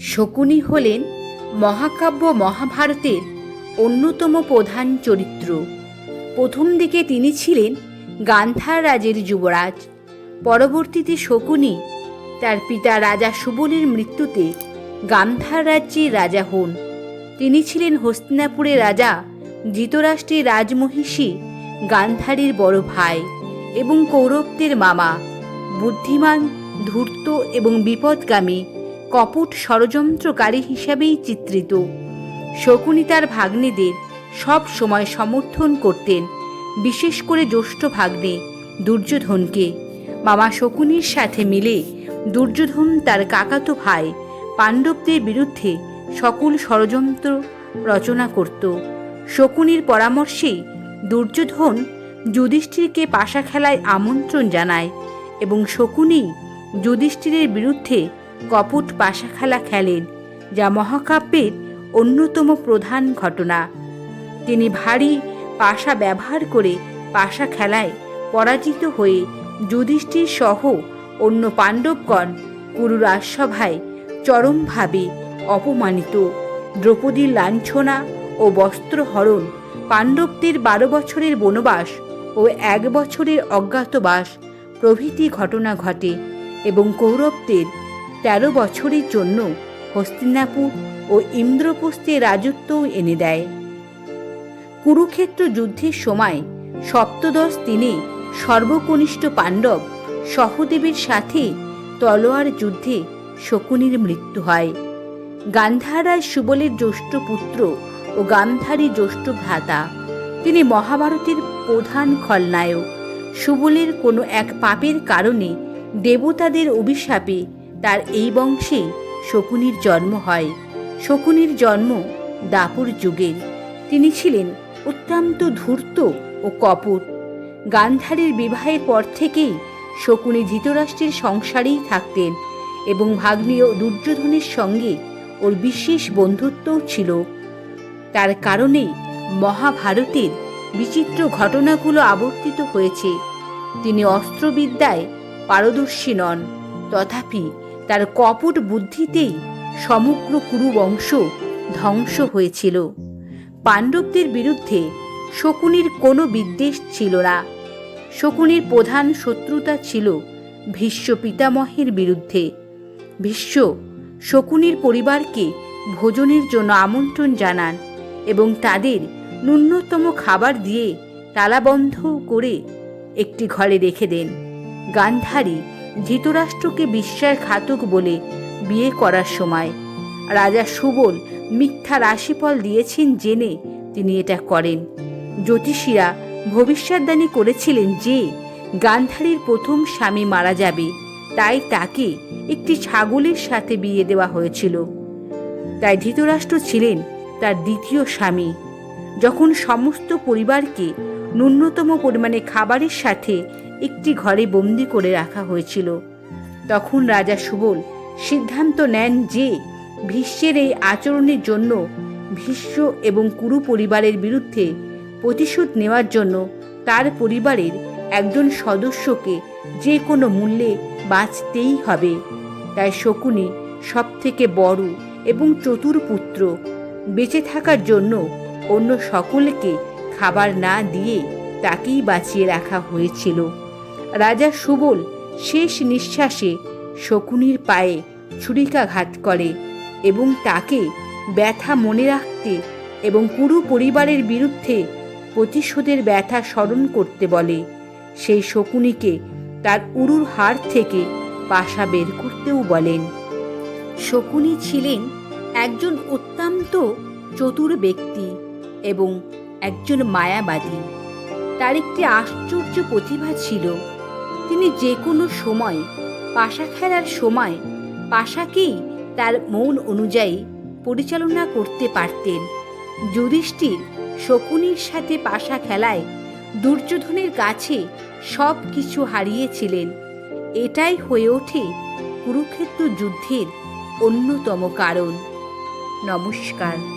শকুনি হলেন মহাকাব্য মহাভারতের অন্যতম প্রধান চরিত্র। প্রথম দিকে তিনি ছিলেন গান্ধার রাজের যুবরাজ। পরবর্তীতে শকুনি তার পিতা রাজা সুবলের মৃত্যুতে গান্ধার রাজ্যের রাজা হন। তিনি ছিলেন হস্তিনাপুরের রাজা, ধৃতরাষ্ট্রের রাজমহিষী গান্ধারীর বড় ভাই এবং কৌরবদের মামা। বুদ্ধিমান, ধূর্ত এবং বিপদগামী কপট ষড়যন্ত্রকারী হিসাবেই চিত্রিত। শকুনি তার ভাগ্নেদের সব সময় সমর্থন করতেন, বিশেষ করে জ্যৈষ্ঠ ভাগ্নে দুর্যোধনকে। মামা শকুনির সাথে মিলে দুর্যোধন তার কাকাতো ভাই পাণ্ডবদের বিরুদ্ধে সকল ষড়যন্ত্র রচনা করত। শকুনির পরামর্শেই দুর্যোধন যুধিষ্ঠিরকে পাশা খেলায় আমন্ত্রণ জানায় এবং শকুনি যুধিষ্ঠিরের বিরুদ্ধে কপট পাশা খেলা খেলেন, যা মহাকাব্যের অন্যতম প্রধান ঘটনা। তিনি ভারী পাশা ব্যবহার করে পাশা খেলায় পরাজিত হয়ে যুধিষ্ঠির সহ অন্য পাণ্ডবগণ কুরু রাজসভায় চরমভাবে অপমানিত। দ্রৌপদীর লাঞ্ছনা ও বস্ত্রহরণ পাণ্ডবদের বারো বছরের বনবাস ও এক বছরের অজ্ঞাতবাস প্রভৃতি ঘটনা ঘটে এবং কৌরবদের তেরো বছরের জন্য হস্তিনাপুর ও ইন্দ্রপ্রস্থের রাজত্বও এনে দেয়। কুরুক্ষেত্র যুদ্ধের সময় সপ্তদশ দিনে সর্বকনিষ্ঠ পাণ্ডব সহদেবের সাথে তলোয়ার যুদ্ধে শকুনির মৃত্যু হয়। গান্ধারায় সুবলের জ্যৈষ্ঠ পুত্র ও গান্ধারী জ্যৈষ্ঠ ভ্রাতা। তিনি মহাভারতের প্রধান খলনায়ক। সুবলের কোনো এক পাপের কারণে দেবতাদের অভিশাপে তার এই বংশে শকুনির জন্ম হয়। শকুনির জন্ম দাপুর যুগের। তিনি ছিলেন অত্যন্ত ধূর্ত ও কপট। গান্ধারীর বিবাহের পর থেকেই শকুনি ধৃতরাষ্ট্রের সংসারেই থাকতেন এবং ভাগ্নেয় দুর্যোধনের সঙ্গে ওর বিশেষ বন্ধুত্বও ছিল। তার কারণেই মহাভারতের বিচিত্র ঘটনাগুলো আবর্তিত হয়েছে। তিনি অস্ত্রবিদ্যায় পারদর্শী নন। তথাপি তার কপট বুদ্ধিতেই সমগ্র কুরু বংশ ধ্বংস হয়েছিল। পাণ্ডবদের বিরুদ্ধে শকুনির কোনো বিদ্বেষ ছিল না। শকুনির প্রধান শত্রুতা ছিল ভীষ্ম পিতামহের বিরুদ্ধে। ভীষ্ম শকুনির পরিবারকে ভোজনের জন্য আমন্ত্রণ জানান এবং তাদের ন্যূনতম খাবার দিয়ে তালাবন্ধ করে একটি ঘরে রেখে দেন। গান্ধারী ধৃতরাষ্ট্রকে বিশ্বাসঘাতক বলে বিয়ে করার সময়। রাজা সুবল মিথ্যা রাশিফল দিয়েছেন জেনে তিনি এটা করেন। জ্যোতিষীরা ভবিষ্যৎবাণী করেছিলেন যে, গান্ধারীর প্রথম স্বামী মারা যাবে, তাই তাকে একটি ছাগলের সাথে বিয়ে দেওয়া হয়েছিল। তাই ধৃতরাষ্ট্র ছিলেন তার দ্বিতীয় স্বামী। যখন সমস্ত পরিবারকে ন্যূনতম পরিমাণে খাবারের সাথে একটি ঘরে বন্দি করে রাখা হয়েছিল। তখন রাজা সুবল সিদ্ধান্ত নেন যে ভীষ্মের এই আচরণের জন্য ভীষ্ম এবং কুরু পরিবারের বিরুদ্ধে প্রতিশোধ নেওয়ার জন্য তার পরিবারের একজন সদস্যকে যে কোনো মূল্যে বাঁচতেই হবে। তাই শকুনি সব থেকে বড় এবং চতুর পুত্র। বেঁচে থাকার জন্য অন্য সকলকে খাবার না দিয়ে তাকেই বাঁচিয়ে রাখা হয়েছিল। রাজা সুবল শেষ নিঃশ্বাসে শকুনির পায়ে ছুরিকাঘাত করে এবং তাকে ব্যথা মনে রাখতে এবং কুরু পরিবারের বিরুদ্ধে প্রতিশোধের ব্যথা স্মরণ করতে বলে। সেই শকুনিকে তার উরুর হাড় থেকে পাশা বের করতেও বলেন। শকুনি ছিলেন একজন অত্যন্ত চতুর ব্যক্তি এবং একজন মায়াবাদী। তার একটি আশ্চর্য প্রতিভা ছিল তিনি যে কোনো সময় পাশা খেলার সময় পাশাকেই তার মন অনুযায়ী পরিচালনা করতে পারতেন। যুধিষ্ঠির শকুনির সাথে পাশা খেলায় দুর্যোধনের কাছে সব কিছু হারিয়েছিলেন। এটাই হয়ে ওঠে কুরুক্ষেত্র যুদ্ধের অন্যতম কারণ। নমস্কার।